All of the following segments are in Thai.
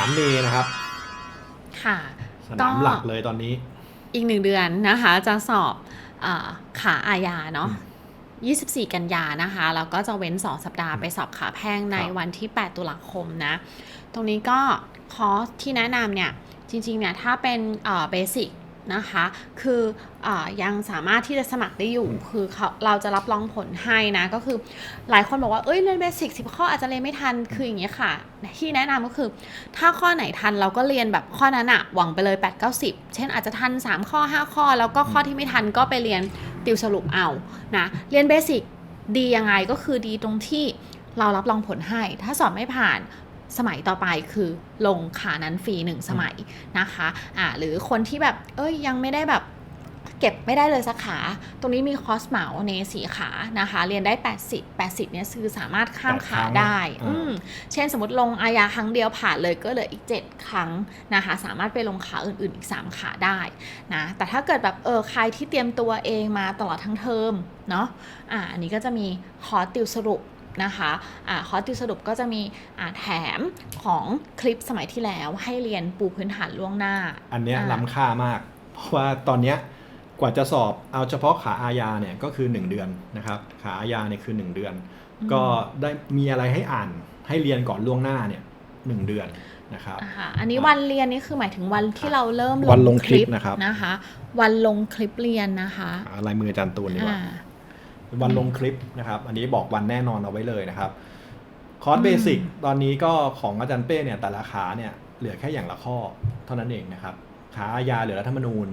ามเนนะครับ ค่ะสนามหลักเลยตอนนี้ อีกหนึ่งเดือนนะคะ จะสอบอาขาอาญาเนาะ24 กันยานะคะ แล้วก็จะเว้น 2 สัปดาห์ไปสอบขาแพ่งในครับวันที่ 8 ตุลาคมนะ ตรงนี้ก็คอร์สที่แนะนำเนี่ย จริงๆเนี่ยถ้าเป็นเบสิก นะคะ คืออายังสามารถที่จะสมัครได้อยู่ คือเขาเราจะรับรองผลให้นะ ก็คือหลายคนบอกว่าเอ้ยเรียนเบสิกสิบข้ออาจจะเรียนไม่ทัน คืออย่างเงี้ยค่ะ ที่แนะนำก็คือ ถ้าข้อไหนทันเราก็เรียนแบบข้อนั้นอะหวังไปเลย 8 9 0เช่นอาจจะทัน 3 ข้อ 5 ข้อ แล้วก็ข้อที่ไม่ทันก็ไปเรียนติวสรุปเอานะเรียนเบสิกดียังไงก็คือดีตรงที่เรารับรองผลให้ ถ้าสอบไม่ผ่าน สมัยต่อไปคือลงขานั้นฟรีหนึ่งสมัยนะคะอ่าหรือคนที่แบบเอ้ยยังไม่ได้แบบเก็บไม่ได้เลยสักขา ตรงนี้มีคอร์สเหมาในสีขานะคะ เรียนได้ 80 80เนี่ยคือสามารถข้ามแปดขาครั้งได้อ่าอืมเช่นสมมติลงอาญาครั้งเดียวผ่านเลยก็เหลืออีก 7 ครั้งนะคะ สามารถไปลงขาอื่นๆอีก 3 ขาได้นะ แต่ถ้าเกิดแบบเออใครที่เตรียมตัวเองมาตลอดทั้งเทอมเนาะ อ่าอันนี้ก็จะมีคอร์สติวสรุป นะคะอ่าคอร์สติวสรุปก็จะมีอ่าแถมของคลิปสมัยที่แล้วให้เรียนปูพื้นฐานล่วงหน้า อันเนี้ยอ่าล้ำค่ามาก เพราะว่าตอนเนี้ยกว่าจะสอบเอาเฉพาะขาอาญาเนี่ยก็คือ 1 เดือนนะครับ ขาอาญาเนี่ยคือ 1 เดือน ก็ได้มีอะไรให้อ่านให้เรียนก่อนล่วงหน้าเนี่ยหนึ่งเดือนนะครับอ่าค่ะอันนี้วันเรียนนี่คือหมายถึงวันที่เราเริ่มวันลงคลิปนะครับนะคะ วันลงคลิปเรียนนะคะอ่าลายมืออาจารย์ตูนดีกว่าอ่า วันลงคลิปนะครับ อันนี้บอกวันแน่นอนเอาไว้เลยนะครับ คอร์สอืมเบสิกตอนนี้ก็ของอาจารย์เป้เนี่ยแต่ละขาเนี่ยเหลือแค่อย่างละข้อเท่านั้นเองนะครับ ขาอาญาเหลือรัฐธรรมนูญ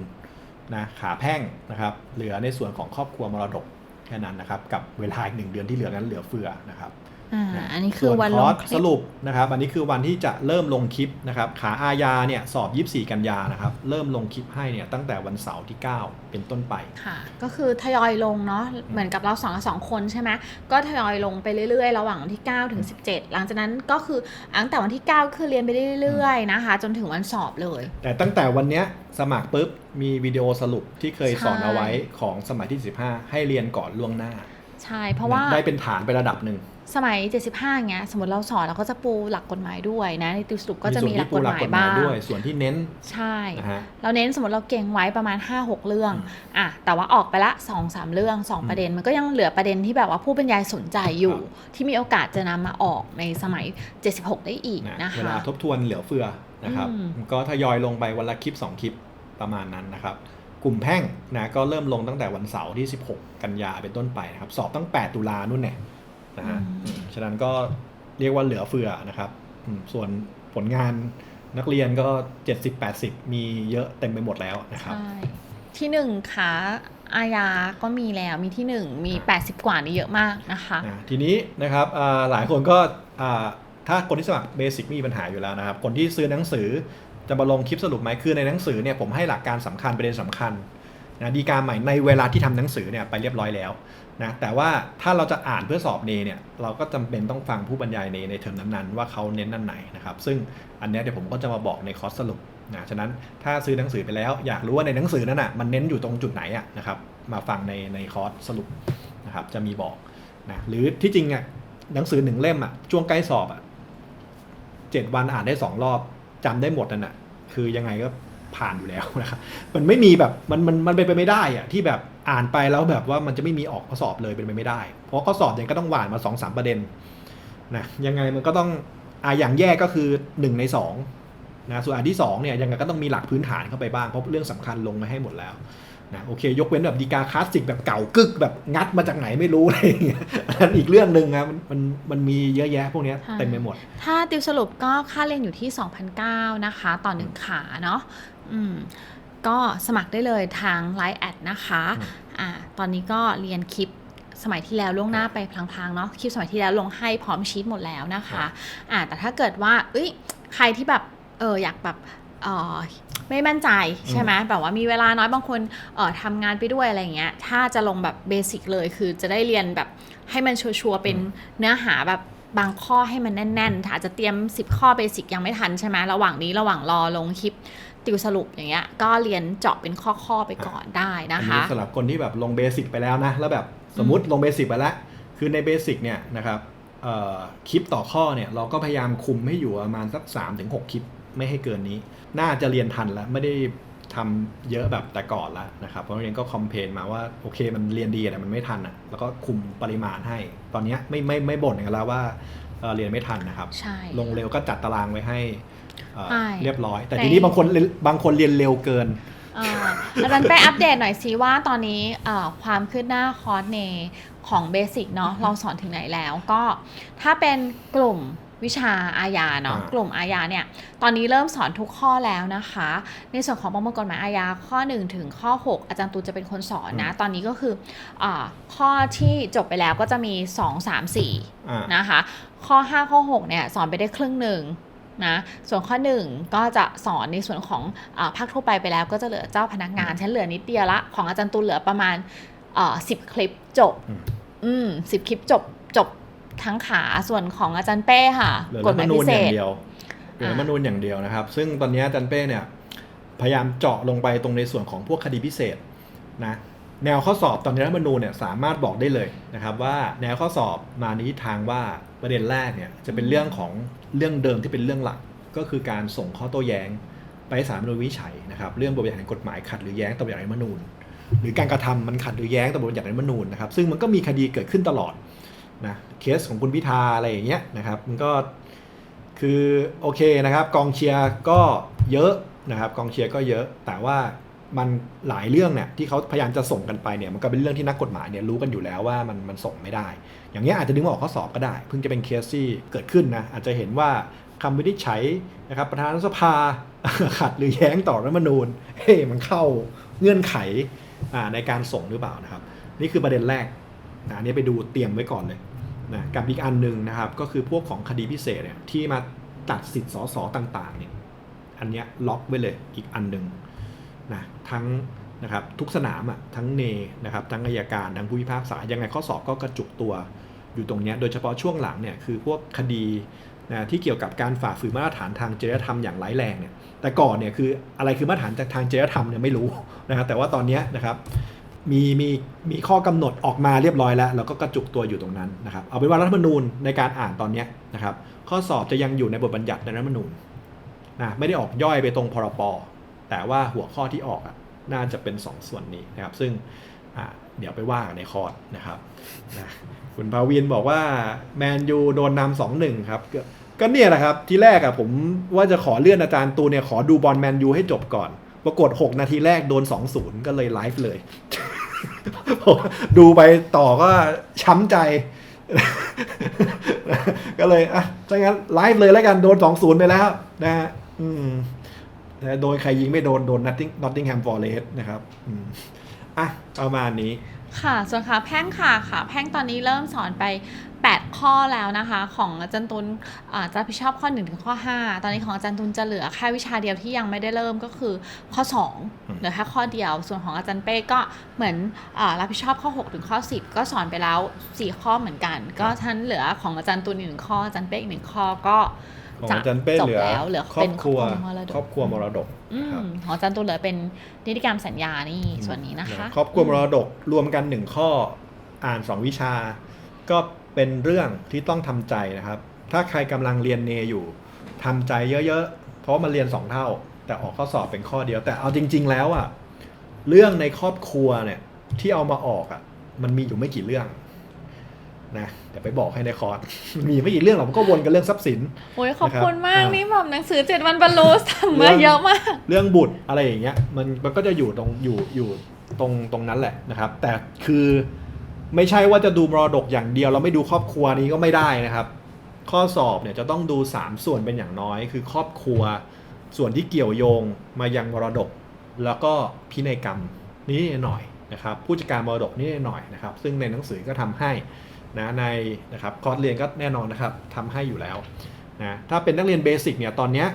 นะขาแพ่งนะครับ เหลือในส่วนของครอบครัวมรดกแค่นั้นนะครับ กับเวลาอีกหนึ่งเดือนที่เหลือนั้นเหลือเฟือนะครับ อ่านะอันนี้คือส่วันคลองร์สคลิสปรุปนะครับอันนี้คือวันที่จะเริ่มลงคลิปนะครับขาอาญาเนี่ยสอบ 24 กันยานะครับเริ่มลงคลิปให้เนี่ยตั้งแต่วันเสาร์ที่ 9 เป็นต้นไปค่ะ ก็คือทยอยลงเนาะเหมือนกับเราสองสองคนใช่ไหมก็ทยอยลงไปเรื่อยๆ ระหว่างวันที่ 9 ถึง 17 หลังจากนั้นก็คือตั้งแต่วันที่ 9 คือเรียนไปเรื่อยๆนะคะ จนถึงวันสอบเลย แต่ตั้งแต่วันเนี้ยสมัครปุ๊บมีวิดีโอสรุปที่เคยสอนใช่เอาไว้ของสมัยที่ 15 ให้เรียนก่อนล่วงหน้า ใช่เพราะว่าได้เป็นฐานไประดับหนึ่ง สมัย 75เงี้ยสมมติเราสอนเราก็จะปูหลักกฎหมายด้วยนะในติวสรุปก็จะมีหลักกฎหมายบ้างด้วย ส่วนที่เน้นใช่นะฮะเราเน้นสมมติเราเก่งไว้ประมาณ 5-6 เรื่องอืมอะแต่ว่าออกไปละ 2-3 เรื่องอืม2ประเด็น มันก็ยังเหลือประเด็นที่แบบว่าผู้บรรยายสนใจอยู่ครับที่มีโอกาสจะนำมาออกในสมัย 76 ได้อีกนะนะเวคะลาทบทวนเหลือเฟือนะครับอืมก็ทยอยลงไปวันละคลิป 2 คลิปประมาณนั้นนะครับกลุ่มแพ่งนะก็เริ่มลงตั้งแต่วันเสาร์ที่ 16 กันยาเป็นต้นไปนะครับสอบตั้ง 8 ตุลานู่นเนี่ย นะฮะอืมฉะนั้นก็เรียกว่าเหลือเฟือนะครับอืมส่วนผลงานนักเรียนก็ 70-80 มีเยอะเต็มไปหมดแล้วนะครับใช่ที่หนึ่งค่ะอาญาก็มีแล้วมีที่หนึ่งมี 80 กว่านี่เยอะมากนะคะอ่าทีนี้นะครับอ่าหลายคนก็อ่าถ้าคนที่สมัครเบสิกมีปัญหาอยู่แล้วนะครับ คนที่ซื้อหนังสือจะมาลงคลิปสรุปไหมคือในหนังสือเนี่ยผมให้หลักการสำคัญประเด็นสำคัญ นะดีการใหม่ในเวลาที่ทำหนังสือเนี่ยไปเรียบร้อยแล้วนะแต่ว่าถ้าเราจะอ่านเพื่อสอบเนเนี่ยเราก็จำเป็นต้องฟังผู้บรรยายในในเทอมนั้นๆว่าเขาเน้นนั่นไหนนะครับซึ่งอันเนี้ยเดี๋ยวผมก็จะมาบอกในคอร์สสรุปนะฉะนั้นถ้าซื้อหนังสือไปแล้ว อยากรู้ว่าในหนังสือนั้นอะมันเน้นอยู่ตรงจุดไหนอะนะครับมาฟังในในคอร์สสรุปนะครับจะมีบอกนะหรือที่จริงอะหนังสือหนึ่งเล่มอะช่วงใกล้สอบอะเจ็ดวันอ่านได้สองรอบจำได้หมดนั่นอะคือยังไงก็ ผ่านอยู่แล้วนะครับมันไม่มีแบบมันมันมันเป็นไปไม่ได้อะที่แบบอ่านไปแล้วแบบว่ามันจะไม่มีออกข้อสอบเลยเป็นไปไม่ได้ เพราะข้อสอบเนี่ยก็ต้องหวานมาสองสามประเด็นนะยังไงมันก็ต้องอ่าอย่างแย่ก็คือหนึ่งในสองนะส่วนอันที่สองเนี่ยยังไงก็ต้องมีหลักพื้นฐานเข้าไปบ้างเพราะเรื่องสำคัญลงมาให้หมดแล้วนะโอเค ยกเว้นแบบดีกาคลาสสิกแบบเก่ากึกแบบงัดมาจากไหนไม่รู้อะไรอย่างเงี้ยอันนั้นอีกเรื่องหนึ่งนะมันมันมันมีเยอะแยะพวกเนี้ยค่ะเต็มไปหมด ถ้าติวสรุปก็ค่าเรียนอยู่ที่ 2,009นะคะ ต่อหนึ่งขาเนาะ อืมก็สมัครได้เลยทาง Line แอดนะคะอืมอ่าตอนนี้ก็เรียนคลิปสมัยที่แล้วล่วงหน้าไปพลางๆเนาะคลิปสมัยที่แล้วลงให้พร้อมชีตหมดแล้วนะคะอ่าแต่ถ้าเกิดว่า เอ้ยใครที่แบบเอออยากแบบเออไม่มั่นใจใช่ไหมแบบว่ามีเวลาน้อยบางคนเออทำงานไปด้วยอะไรอย่างเงี้ย ถ้าจะลงแบบเบสิกเลยคือจะได้เรียนแบบให้มันชัวร์ๆเป็นเนื้อหาแบบบางข้อให้มันแน่นๆถ้าอาจจะเตรียม 10 ข้อเบสิกยังไม่ทันใช่ไหมระหว่างนี้ระหว่างรอลงคลิป ติวสรุปอย่างเงี้ยก็เรียนเจาะเป็นข้อๆไปก่อนได้อันะนี้คะสำหรับคนที่แบบลงเบสิกไปแล้วนะ แล้วแบบสมมติลงเบสิกไปแล้ว คือในเบสิกเนี่ยนะครับเอ่อคลิปต่อข้อเนี่ยเราก็พยายามคุมให้อยู่ประมาณสัก3-6ถึงคลิปไม่ให้เกินนี้ น่าจะเรียนทันแล้วไม่ได้ทำเยอะแบบแต่ก่อนแล้วนะครับ เพราะเรียนก็คอมเพลนมาว่าโอเคมันเรียนดีแต่มันไม่ทันอะแล้วก็คุมปริมาณให้ ตอนเนี้ยไม่ไม่ไม่บ่นกันแล้วว่าเอ่อเรียนไม่ทันนะครับใช่ลงเร็วก็จัดตารางไว้ให้เอ่อ ใช่ เรียบร้อย แต่ในทีนี้บางคนเรียนบางคนเรียนเร็วเกิน อ่าอาจารย์ไปอัปเดตหน่อยสิว่าตอนนี้เอ่อความคืบหน้าคอร์สในของเบสิกเนาะเราสอนถึงไหนแล้วก็ถ้าเป็นกลุ่มวิชาอาญาเนาะอ่ากลุ่มอาญาเนี่ยตอนนี้เริ่มสอนทุกข้อแล้วนะคะ ในส่วนของประมวลกฎหมายอาญาข้อ 1 ถึงข้อ 6 อาจารย์ตูนจะเป็นคนสอนนะ ตอนนี้ก็คืออาข้อที่จบไปแล้วก็จะมี 2 3 4 อ่า นะคะข้อ 5 ข้อ 6 เนี่ย สอนไปได้ครึ่งหนึ่ง นะส่วนข้อ 1 ก็จะสอนในส่วนของอาภาคทั่วไปไปแล้ว ก็จะเหลือเจ้าพนักงานฉันเหลือนิดเดียวละของอาจารย์ตูนเหลือประมาณสิบคลิปจบ อืมอืมสิบคลิปจบจบทั้งขาส่วนของอาจารย์เป้ค่ะเหลือกรัฎฐหธรมารยมนูพิญเศอย่างษเดียวเหลือรัฐธรรมนูญอย่างเดียวนะครับ ซึ่งตอนนี้อาจารย์เป้เนี่ยพยายามเจาะลงไปตรงในส่วนของพวกคดีพิเศษนะแนวข้อสอบตอนนี้รัฐธรรมนูญเนี่ยสามารถบอกได้เลยนะครับว่าแนวข้อสอบมาในทิศทางว่าประเด็นแรกเนี่ยจะเป็นเรื่องของ เรื่องเดิมที่เป็นเรื่องหลักก็คือการส่งข้อโต้แย้ง ไปให้ศาลรัฐธรรมนูญวิจัยนะครับ เรื่องบทบัญญัติกฎหมายขัดหรือแย้งต่อบทบัญญัติรัฐมนูญ หรือการกระทำมันขัดหรือแย้งต่อบทบัญญัติรัฐมนูญนะครับ ซึ่งมันก็มีคดีเกิดขึ้นตลอดนะเคสของคุณพิธาอะไรอย่างเงี้ยนะครับมันก็คือโอเคนะครับ กองเชียร์ก็เยอะนะครับ กองเชียร์ก็เยอะแต่ว่า มันหลายเรื่องเนี่ยที่เขาพยายามจะส่งกันไปเนี่ยมันก็เป็นเรื่องที่นักกฎหมายเนี่ยรู้กันอยู่แล้วว่ามันมันส่งไม่ได้ อย่างเงี้ยอาจจะดึงมาออกข้อสอบก็ได้ เพิ่งจะเป็นเคสที่เกิดขึ้นนะอาจจะเห็นว่าคำวินิจฉัยนะครับประธานสภาขัดหรือแย้งต่อรัฐธรรมนูญเฮ้มันเข้าเงื่อนไขในการส่งหรือเปล่านะครับ นี่คือประเด็นแรกนะอันนี้ไปดูเตรียมไว้ก่อนเลยนะกับอีกอันหนึ่งนะครับก็คือพวกของคดีพิเศษเนี่ยที่มาตัดสิทธิ์สสต่างๆเนี่ยอันเนี้ยล็อกไว้เลยอีกอันหนึ่ง นะทั้งนะครับทุกสนามอะทั้งเนนะครับทั้งอายการทั้งผู้พิพากษายังไงข้อสอบก็กระจุกตัวอยู่ตรงเนี้ยโดยเฉพาะช่วงหลังเนี่ยคือพวกคดีนะที่เกี่ยวกับการฝ่าฝืนมาตรฐานทางจริยธรรมอย่างร้ายแรงเนี่ยแต่ก่อนเนี่ยคืออะไรคือมาตรฐานจากทางจริยธรรมเนี่ยไม่รู้นะครับแต่ว่าตอนเนี้ยนะครับมีมีมีข้อกำหนดออกมาเรียบร้อยแล้ว แล้วก็กระจุกตัวอยู่ตรงนั้นนะครับเอาเป็นว่ารัฐธรรมนูญในการอ่านตอนเนี้ยนะครับข้อสอบจะยังอยู่ในบทบัญญัติในรัฐธรรมนูญนะไม่ได้ออกย่อยไปตรงพรป แต่ว่าหัวข้อที่ออกอะน่าจะเป็น 2 ส่วนนี้นะครับ ซึ่งเดี๋ยวไปว่ากันในคอร์สนะครับนะคุณภาวินบอกว่าแมนยูโดนนำสองหนึ่งครับ ก็เนี่ยแหละครับ ที่แรกอะผมว่าจะขอเลื่อนอาจารย์ตูเนี่ยขอดูบอลแมนยูให้จบก่อน ปรากฏ 6 นาทีแรกโดน 2-0 ก็เลยไลฟ์เลย ดูไปต่อก็ช้ำใจ ก็เลยอะถ้างั้นไลฟ์เลยแล้วกันโดน 2-0 ไปแล้วนะฮะอืม โดยใครยิงไม่โดน โดน Notting Nottingham Forest นะครับอืมอะ ประมาณนี้ ค่ะ ส่วนขาแพ่งค่ะขาแพ่งตอนนี้เริ่มสอนไป 8 ข้อแล้วนะคะ ของอาจารย์ตุลอ่าจะรับผิดชอบข้อ 1 ถึงข้อ 5 ตอนนี้ของอาจารย์ตุลจะเหลือแค่วิชาเดียวที่ยังไม่ได้เริ่มก็คือข้อ 2 เหลือแค่ข้อเดียว ส่วนของอาจารย์เป้ก็เหมือนอารับผิดชอบข้อ 6 ถึงข้อ 10 ก็สอนไปแล้ว 4 ข้อเหมือนกัน ก็ท่านเหลือของอาจารย์ตุลอีกหนึ่งข้ออาจารย์เป้อีกหนึ่งข้อก็ ของอาจารย์เป้จบเหลือแล้วเหลือครอเป็บนครัวมรดกครอบครัวมรดกอืมครับของอาจารย์ตุลเหลือเป็นนิติกรรมสัญญานี่ส่วนนี้นะคะครอบครัวมรดกรวมกันหนึ่งข้ออ่านสองวิชา ก็เป็นเรื่องที่ต้องทำใจนะครับ ถ้าใครกำลังเรียนเนอยู่ทำใจเยอะๆ เพราะมันเรียนสองเท่า แต่ออกข้อสอบเป็นข้อเดียวแต่เอาจริง ๆ แล้วอะเรื่องในครอบครัวเนี่ยที่เอามาออกอะมันมีอยู่ไม่กี่เรื่อง นะเดี๋ยวไปบอกให้ในคอร์สมีไม่กี่เรื่องหรอกมันก็วนกันเรื่องทรัพย์สิน โอ้ยขอบคุณมากนะครับนี่แบบหนังสือเจ็ดวันบรรลุสั่งมาเยอะมาก เรื่องบุตรอะไรอย่างเงี้ยมันมันก็จะอยู่ตรงอยู่อยู่ตรงตรงนั้นแหละนะครับ แต่คือไม่ใช่ว่าจะดูมรดกอย่างเดียว เราไม่ดูครอบครัวนี้ก็ไม่ได้นะครับ ข้อสอบเนี่ยจะต้องดู 3 ส่วนเป็นอย่างน้อย คือครอบครัวส่วนที่เกี่ยวโยงมายังมรดก แล้วก็พินัยกรรมนี่หน่อยนะครับผู้จัดการมรดกนี่หน่อยนะครับ ซึ่งในหนังสือก็ทำให้ นะในนะครับคอร์สเรียนก็แน่นอนนะครับทำให้อยู่แล้วนะถ้าเป็นนักเรียนเบสิกเนี่ยตอนเนี้ย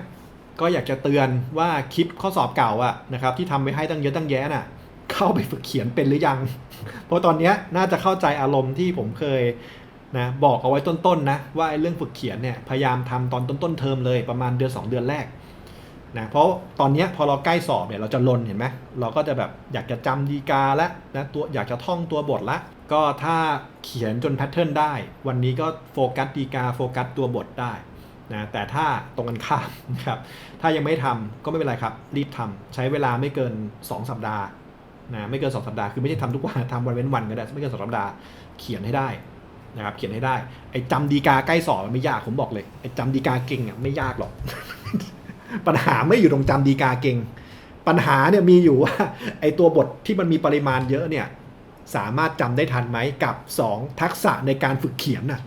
ก็อยากจะเตือนว่าคลิปข้อสอบเก่าอะนะครับที่ทำไว้ให้ตั้งเยอะตั้งแยะน่ะเข้าไปฝึกเขียนเป็นหรือยัง เพราะตอนเนี้ยน่าจะเข้าใจอารมณ์ที่ผมเคยนะบอกเอาไว้ต้นๆนะว่าเรื่องฝึกเขียนเนี่ยพยายามทำตอนต้นๆเทอมเลยประมาณเดือน 2 เดือนแรกนะเพราะตอนนี้พอเราใกล้สอบเนี่ยเราจะลนเห็นไหมเราก็จะแบบอยากจะจำดีกาและนะตัวอยากจะท่องตัวบทละ ก็ถ้าเขียนจนแพทเทิร์นได้ วันนี้ก็โฟกัสดีกาโฟกัสตัวบทได้นะแต่ถ้าตรงกันข้ามนะครับถ้ายังไม่ทำก็ไม่เป็นไรครับ รีบทำใช้เวลาไม่เกิน 2 สัปดาห์นะไม่เกิน 2 สัปดาห์คือไม่ใช่ทำทุกวันทำวันเว้นวันก็ได้ไม่เกินสองสัปดาห์เขียนให้ได้นะครับเขียนให้ได้ไอ้จำดีกาใกล้สอบมันไม่ยากผมบอกเลยไอ้จำดีกาเก่งอะไม่ยากหรอก ปัญหาไม่อยู่ตรงจำดีกาเก่ง ปัญหาเนี่ยมีอยู่ว่าไอ้ตัวบทที่มันมีปริมาณเยอะเนี่ย สามารถจำได้ทันไหมกับ 2 ทักษะในการฝึกเขียนน่ะ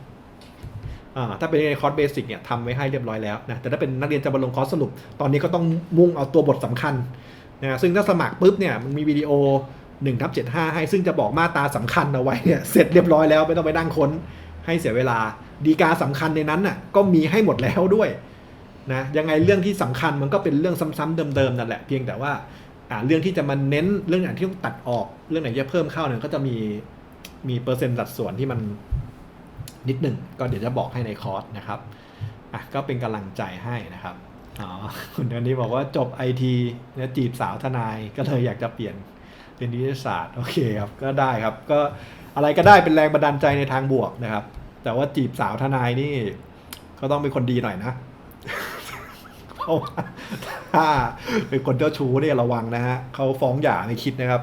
อ่าถ้าเป็นในคอร์สเบสิกเนี่ยทำไว้ให้เรียบร้อยแล้วนะแต่ถ้าเป็นนักเรียนจะมาลงคอร์สสรุป ตอนนี้ก็ต้องมุ่งเอาตัวบทสำคัญนะซึ่งถ้าสมัครปุ๊บเนี่ยมันมีวิดีโอ1ทับ75 ให้ซึ่งจะบอกมาตราสำคัญเอาไว้เนี่ยเสร็จเรียบร้อยแล้วไม่ต้องไปนั่งค้นให้เสียเวลาดีกาสำคัญในนั้นน่ะก็มีให้หมดแล้วด้วยนะยังไงเรื่องที่สำคัญมันก็เป็นเรื่องซ้ำๆเดิมๆนั่นแหละเพียงแต่ว่า อ่าเรื่องที่จะมาเน้นเรื่องไหนที่ต้องตัดออก เรื่องไหนจะเพิ่มเข้าเนี่ยก็จะมีมีเปอร์เซ็นต์สัดส่วนที่มันนิดหนึ่งก็เดี๋ยวจะบอกให้ในคอร์สนะครับอะก็เป็นกำลังใจให้นะครับอ๋อคุณอันนี้บอกว่าจบไอทีเนี่ยจีบสาวทนายก็เลยอยากจะเปลี่ยนเป็นนิติศาสตร์โอเคครับก็ได้ครับก็อะไรก็ได้เป็นแรงบันดาลใจในทางบวกนะครับ แต่ว่าจีบสาวทนายนี่ก็ต้องเป็นคนดีหน่อยนะ ราะว่าถ้าเป็นคนเจ้าชู้เนี่ยระวังนะฮะเขาฟ้องหย่าไม่คิดนะครับ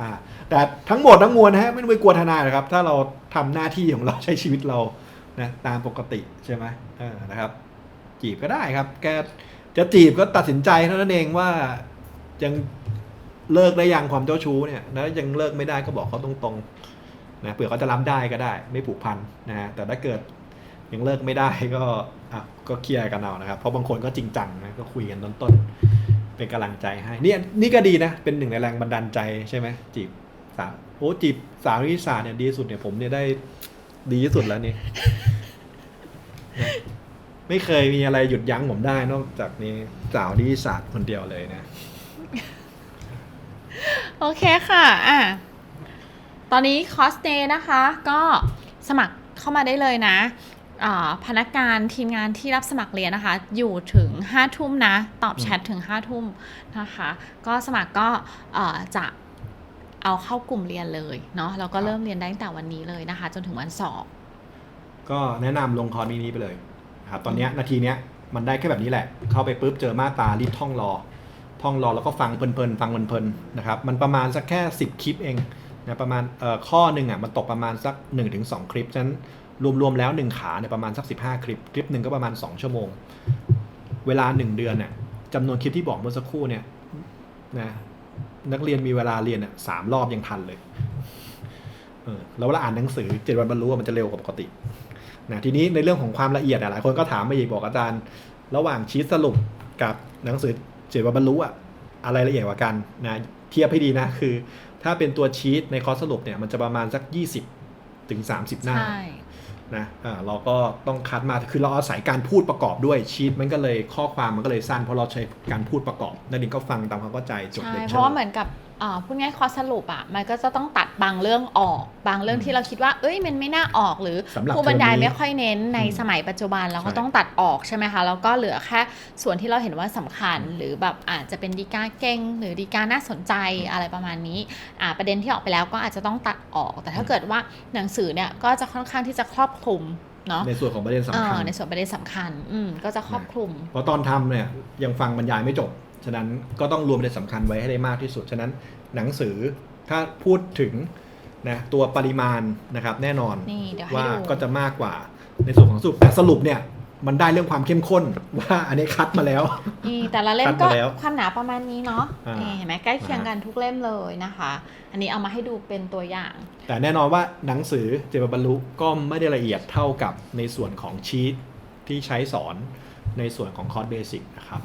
อ่าแต่ทั้งหมดทั้งมวลนะฮะไม่ต้องไปกลัวทนายนะครับ ถ้าเราทำหน้าที่ของเราใช้ชีวิตเรานะตามปกติใช่ไหมเออนะครับ จีบก็ได้ครับ แกจะจีบก็ตัดสินใจเท่านั้นเองว่ายังเลิกได้ยังความเจ้าชู้เนี่ยแล้วยังเลิกไม่ได้ก็บอกเขาตรงๆนะเผื่อเขาจะรับได้ก็ได้ ไม่ผูกพันนะฮะแต่ถ้าเกิด ยังเลิกไม่ได้ก็อะก็เคลียร์กันเอานะครับ เพราะบางคนก็จริงจังนะก็คุยกันต้นๆเป็นกำลังใจให้เนี่ยนี่ก็ดีนะ เป็นหนึ่งในแรงบันดาลใจใช่ไหมจีบสาวโอ้จีบสาวนิติศาเนี่ยดีสุดเนี่ยผมเนี่ยได้ดีที่สุดแล้วนี่ไม่เคยมีอะไรหยุดยั้งผมได้นอกจากนี้สาวนิติศาคนเดียวเลยนะ โอเคค่ะอะ ตอนนี้คอสเดย์นะคะ ก็สมัครเข้ามาได้เลยนะ พนักงานทีมงานที่รับสมัครเรียนนะคะ อยู่ถึง5ทุ่มนะ ตอบแชทถึง5ทุ่มนะคะ ก็สมัครก็เอ่อจะเอาเข้ากลุ่มเรียนเลยเนาะแล้วก็ครับเริ่มเรียนได้ตั้งแต่วันนี้เลยนะคะ จนถึงวันสอบ ก็แนะนำลงคอร์สนี้ไปเลยนะครับตอนเนี้ยนาทีเนี้ยมันได้แค่แบบนี้แหละ เข้าไปปุ๊บเจอมาตรารีบท่องรอ ท่องรอแล้วก็ฟังเพลินๆฟังเพลินๆนะครับมันประมาณสักแค่ 10 คลิปเองนะประมาณเอ่อข้อหนึ่งอะมันตกประมาณสัก 1-2 คลิปฉะนั้น รวมๆแล้ว 1 ขาเนี่ยประมาณสัก 15 คลิป คลิปหนึ่งก็ประมาณ 2 ชั่วโมง เวลา 1 เดือนเนี่ยจำนวนคลิปที่บอกเมื่อสักครู่เนี่ยนะนักเรียนมีเวลาเรียนอะสามรอบยังทันเลยเออแล้วเวลาอ่านหนังสือเจ็ดวันบรรลุมันจะเร็วกว่าปกตินะทีนี้ในเรื่องของความละเอียดอะหลายคนก็ถามมาอีกบอกอาจารย์ ระหว่างชีทสรุปกับหนังสือเจ็ดวันบรรลุอะอะไรละเอียดกว่ากันนะเทียบให้ดีนะคือ ถ้าเป็นตัวชีตในคอร์สสรุปเนี่ยมันจะประมาณสัก 20 ถึง 30 หน้า นะอ่าเราก็ต้องคัดมาคือเราอาศัยการพูดประกอบด้วยชีตมันก็เลยข้อความมันก็เลยสั้นเพราะเราใช้การพูดประกอบนักเรียนก็ฟังตามความเข้าใจจดใช่เลคเพราะว่าเหมือนกับ พูดง่ายๆคอร์สสรุปอะมันก็จะต้องตัดบางเรื่องออก บางเรื่องอืมที่เราคิดว่า เอ้ยมันไม่น่าออกหรือสำหรับผู้บรรยายเทอมนี้ไม่ค่อยเน้นในอืมสมัยปัจจุบันเราก็ใช่ต้องตัดออกใช่ไหมคะแล้วก็เหลือแค่ส่วนที่เราเห็นว่าสำคัญอืมหรือแบบอาจจะเป็นดีกาเก่ง หรือดีกาน่าสนใจอะไรประมาณนี้อ่าประเด็นที่ออกไปแล้วก็อาจจะต้องตัดออก แต่ถ้าเกิดว่าหนังสือเนี่ยก็จะค่อนข้างที่จะครอบคลุมเนาะในส่วนของประเด็นสำคัญเออในส่วนประเด็นสำคัญ อืมก็จะครอบคลุมเพราะตอนทำเนี่ยยังฟังบรรยายไม่จบ ฉะนั้นก็ต้องรวมประเด็นสำคัญไว้ให้ได้มากที่สุด ฉะนั้นหนังสือถ้าพูดถึงนะตัวปริมาณนะครับแน่นอนนี่เดี๋ยวให้ว่าดูก็จะมากกว่าในส่วนของสรุปแต่สรุปเนี่ยมันได้เรื่องความเข้มข้นว่าอันนี้คัดมาแล้ว นี่แต่ละเล่คัมดก็มาแล้วความหนาประมาณนี้เนาะอ่านี่เห็นไหมใกล้เคียงอ่ากันทุกเล่มเลยนะคะ อันนี้เอามาให้ดูเป็นตัวอย่าง แต่แน่นอนว่าหนังสือเจบรรลุก็ไม่ได้ละเอียดเท่ากับในส่วนของชีตที่ใช้สอนในส่วนของคอร์สเบสิกนะครับ